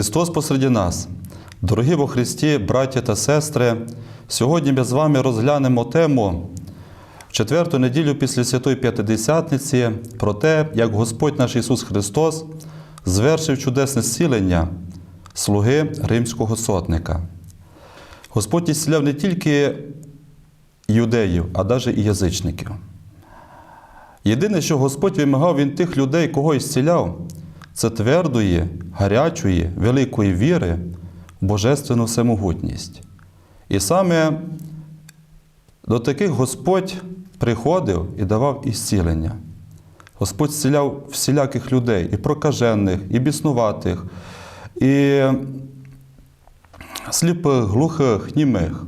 Христос посереді нас. Дорогі во Христі, браття та сестри, сьогодні ми з вами розглянемо тему в четверту неділю після Святої П'ятидесятниці про те, як Господь наш Ісус Христос звершив чудесне зцілення слуги римського сотника. Господь ісціляв не тільки юдеїв, а навіть і язичників. Єдине, що Господь вимагав від тих людей, кого ісціляв, це твердої, гарячої, великої віри в божественну всемогутність. І саме до таких Господь приходив і давав ісцілення. Господь зціляв всіляких людей, і прокажених, і біснуватих, і сліпих, глухих, німих.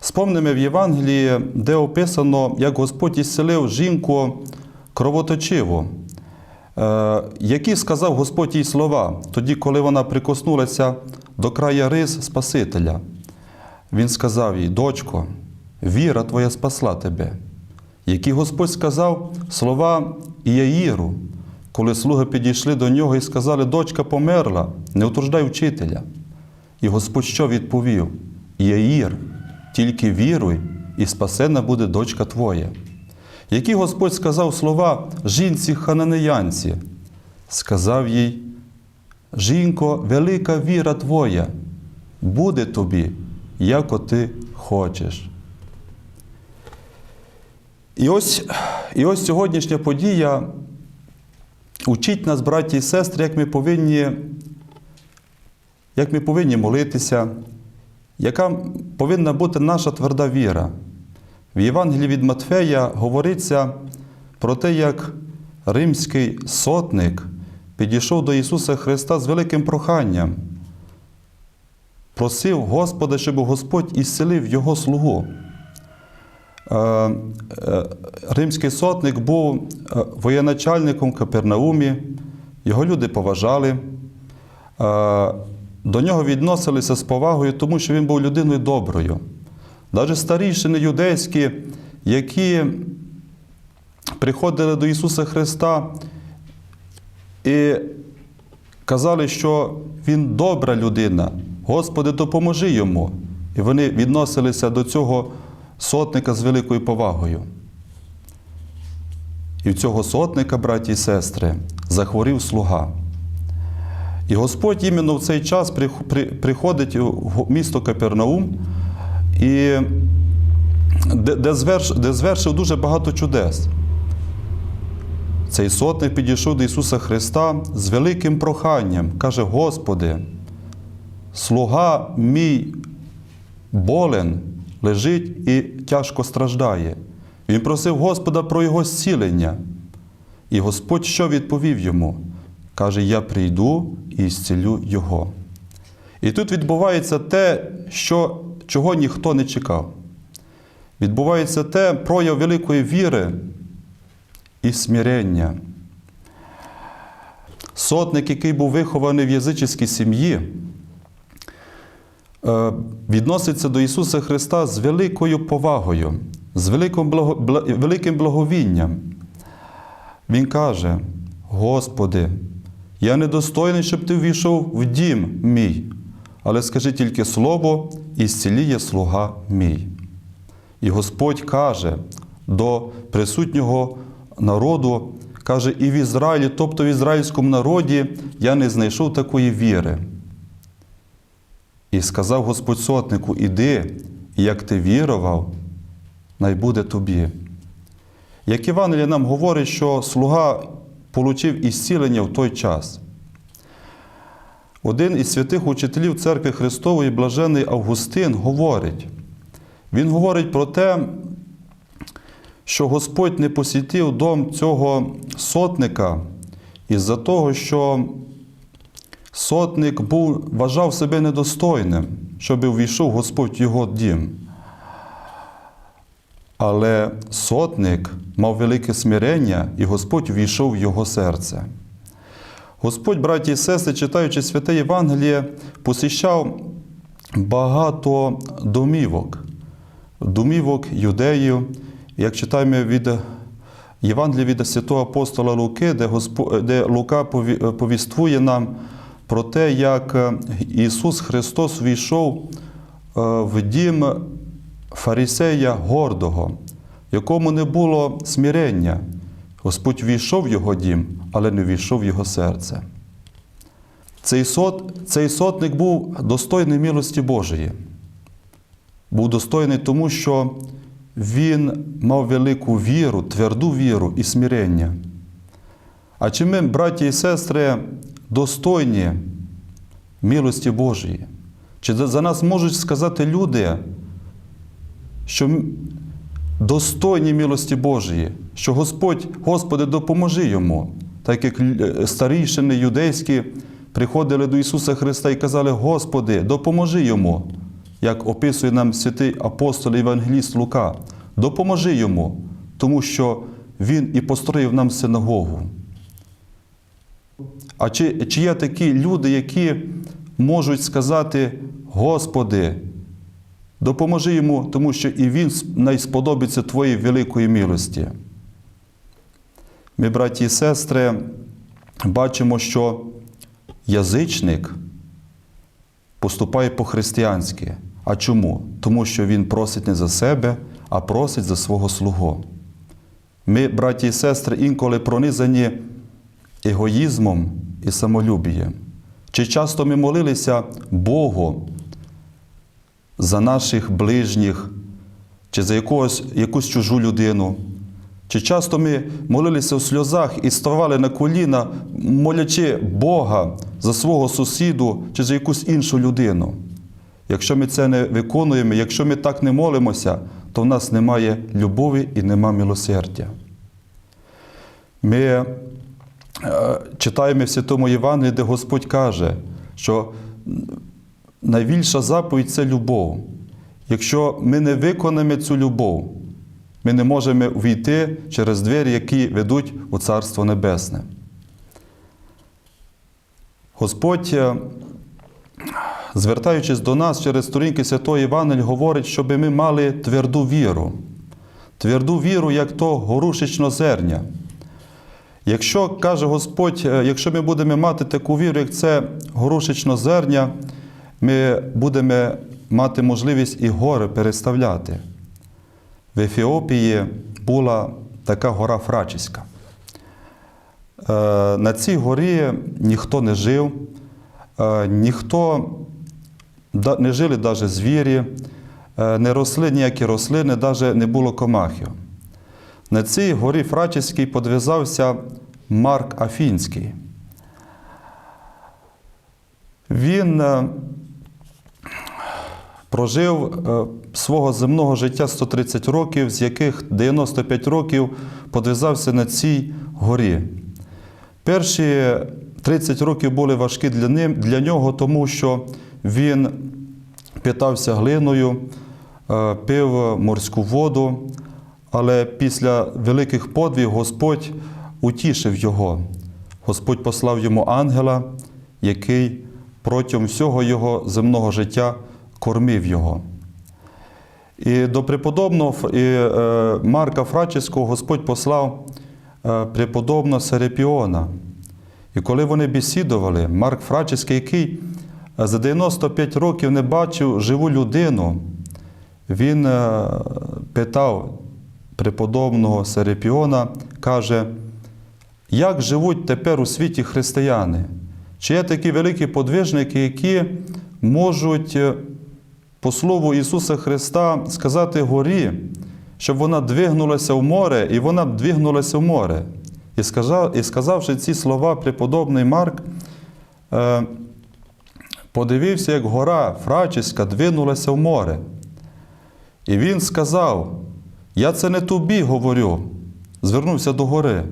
Спомнимо в Євангелії, де описано, як Господь ісцелив жінку кровоточиву, які сказав Господь їй слова, тоді, коли вона прикоснулася до края рис Спасителя. Він сказав їй, дочко, віра твоя спасла тебе. Які Господь сказав слова Іаїру, коли слуги підійшли до нього і сказали, дочка померла, не утруждай вчителя. І Господь що відповів? Іаїр, тільки віруй, і спасена буде дочка твоя. Які Господь сказав слова жінці хананеянці, сказав їй, жінко, велика віра твоя, буде тобі, як ти хочеш. І ось, і ось сьогоднішня подія учить нас, браті і сестри, як ми повинні, як ми повинні молитися, яка повинна бути наша тверда віра. В Євангелії від Матфея говориться про те, як римський сотник підійшов до Ісуса Христа з великим проханням, просив Господа, щоб Господь ісцелив Його слугу. Е, е, Римський сотник був е, воєначальником Капернаумі, його люди поважали, до нього відносилися з повагою, тому що він був людиною доброю. Навіть старішини юдейські, які приходили до Ісуса Христа і казали, що Він добра людина, Господи, допоможи йому. І вони відносилися до цього сотника з великою повагою. І в цього сотника, браті і сестри, захворів слуга. І Господь іменно в цей час приходить в місто Капернаум, і де, де, зверш, де звершив дуже багато чудес. Цей сотник підійшов до Ісуса Христа з великим проханням, каже: Господи, слуга мій болен, лежить і тяжко страждає. Він просив Господа про Його зцілення. І Господь що відповів йому? Каже: Я прийду і зцілю Його. І тут відбувається те, що, чого ніхто не чекав. Відбувається те прояв великої віри і смирення. Сотник, який був вихований в язичській сім'ї, е, відноситься до Ісуса Христа з великою повагою, з великим благовінням. Він каже: Господи, я недостойний, щоб ти ввійшов в дім мій, але скажи тільки слово, і зціліє слуга мій. І Господь каже до присутнього народу, каже, і в Ізраїлі, тобто в ізраїльському народі, я не знайшов такої віри. І сказав Господь сотнику: Іди, як ти вірував, найбуде тобі. Як Івангелія нам говорить, що слуга получив ісцілення в той час. Один із святих учителів церкви Христової, блажений Августин, говорить, він говорить про те, що Господь не посітив дом цього сотника із-за того, що сотник був, вважав себе недостойним, щоб увійшов Господь в його дім. Але сотник мав велике смирення, і Господь ввійшов в його серце. Господь, браті і сестри, читаючи святе Євангеліє, посіщав багато домівок, домівок юдеїв. Як читаємо від Євангелія від святого апостола Луки, де, Господь, де Лука повіствує нам про те, як е, Ісус Христос війшов е, в дім фарисея гордого, якому не було смирення. Господь війшов в його дім, але не війшов в його серце. Цей, сот, цей сотник був достойний милості Божої. Був достойний тому, що він мав велику віру, тверду віру і смирення. А чи ми, браті і сестри, достойні милості Божої? Чи за нас можуть сказати люди, що достойні милості Божої, що Господь, Господи, допоможи йому, так як старішини юдейські приходили до Ісуса Христа і казали, Господи, допоможи йому, як описує нам святий апостол Євангеліст Лука, допоможи йому, тому що Він і построїв нам синагогу. А чи, чи є такі люди, які можуть сказати, Господи, допоможи йому, тому що і він найсподобиться Твоєї великої милості. Ми, браті і сестри, бачимо, що язичник поступає по-християнськи. А чому? Тому що він просить не за себе, а просить за свого слугу. Ми, браті і сестри, інколи пронизані егоїзмом і самолюбієм. Чи часто ми молилися Богу за наших ближніх, чи за якогось, якусь чужу людину? Чи часто ми молилися в сльозах і ставали на коліна, молячи Бога за свого сусіду чи за якусь іншу людину? Якщо ми це не виконуємо, якщо ми так не молимося, то в нас немає любові і нема милосердя. Ми е, читаємо в Святому Євангелії, де Господь каже, що найбільша заповідь це любов. Якщо ми не виконаємо цю любов, ми не можемо увійти через двері, які ведуть у Царство Небесне. Господь, е, звертаючись до нас через сторінки Святої Євангелії, говорить, щоб ми мали тверду віру. Тверду віру, як то горушечно зерня. Якщо каже Господь, е, якщо ми будемо мати таку віру, як це горушечно зерня, ми будемо мати можливість і гори переставляти. В Ефіопії була така гора Фрачиська. Е, На цій горі ніхто не жив, е, ніхто не жили навіть звірі, е, не росли ніякі рослини, навіть не було комахів. На цій горі Фрачиській подвизався Марк Афінський. Він прожив е, свого земного життя 130 років, з яких 95 років подвизався на цій горі. Перші 30 років були важкі для, ним, для нього, тому що він питався глиною, е, пив морську воду, але після великих подвиг Господь утішив його. Господь послав йому ангела, який протягом всього його земного життя кормив його. І до преподобного і, е, Марка Фрачеського Господь послав е, преподобного Серепіона. І коли вони бесідували, Марк Фрачеський, який е, за 95 років не бачив живу людину, він е, питав преподобного Серепіона, каже, як живуть тепер у світі християни? Чи є такі великі подвижники, які можуть е, по слову Ісуса Христа сказати горі, щоб вона двигнулася в море, і вона б двигнулася в море. І, сказав, і сказавши ці слова, преподобний Марк е, подивився, як гора Фрачиська двинулася в море. І він сказав: Я це не тобі говорю, звернувся до гори.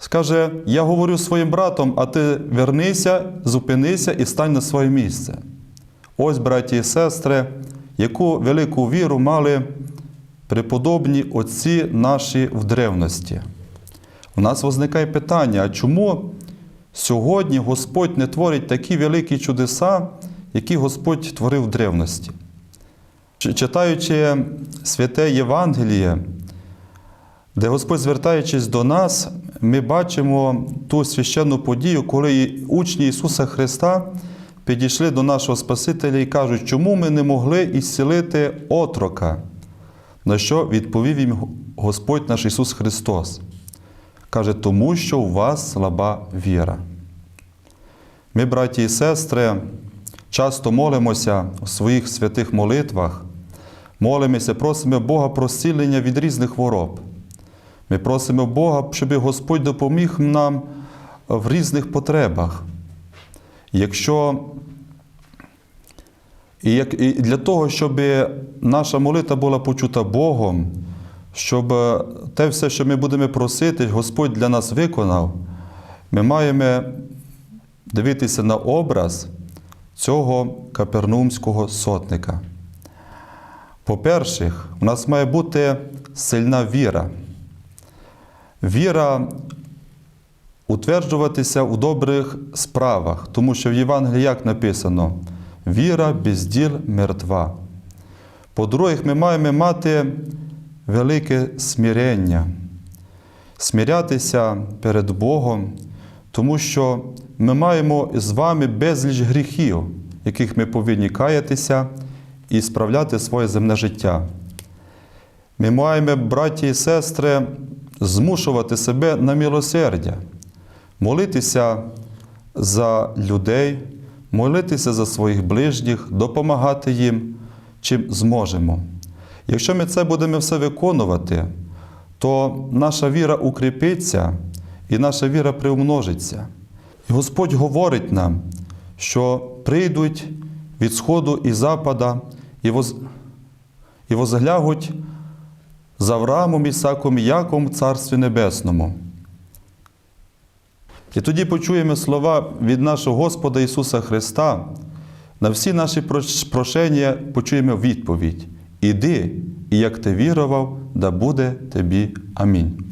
Скаже, я говорю своїм братом, а ти вернися, зупинися і стань на своє місце. Ось, браті і сестри, яку велику віру мали преподобні отці наші в древності. У нас виникає питання, а чому сьогодні Господь не творить такі великі чудеса, які Господь творив в древності? Читаючи святе Євангеліє, де Господь, звертаючись до нас, ми бачимо ту священну подію, коли учні Ісуса Христа підійшли до нашого Спасителя і кажуть, чому ми не могли ісцілити отрока, на що відповів їм Господь наш Ісус Христос. Каже, тому що у вас слаба віра. Ми, браті і сестри, часто молимося у своїх святих молитвах, молимося, просимо Бога про зцілення від різних хвороб. Ми просимо Бога, щоб Господь допоміг нам в різних потребах. Якщо і як, і для того, щоб наша молитва була почута Богом, щоб те все, що ми будемо просити, Господь для нас виконав, ми маємо дивитися на образ цього капернаумського сотника. По-перше, у нас має бути сильна віра. Віра утверджуватися у добрих справах, тому що в Євангелії як написано: віра без діл мертва. По-друге, ми маємо мати велике смирення, смирятися перед Богом, тому що ми маємо з вами безліч гріхів, яких ми повинні каятися і справляти своє земне життя. Ми маємо, браті і сестри, змушувати себе на милосердя, молитися за людей, молитися за своїх ближніх, допомагати їм, чим зможемо. Якщо ми це будемо все виконувати, то наша віра укріпиться і наша віра приумножиться. І Господь говорить нам, що прийдуть від сходу і запада і, воз... і возглягуть з Авраамом, Ісаком і Яковом в Царстві Небесному. І тоді почуємо слова від нашого Господа Ісуса Христа. На всі наші прошення почуємо відповідь: Іди, і як ти вірував, да буде тобі. Амінь.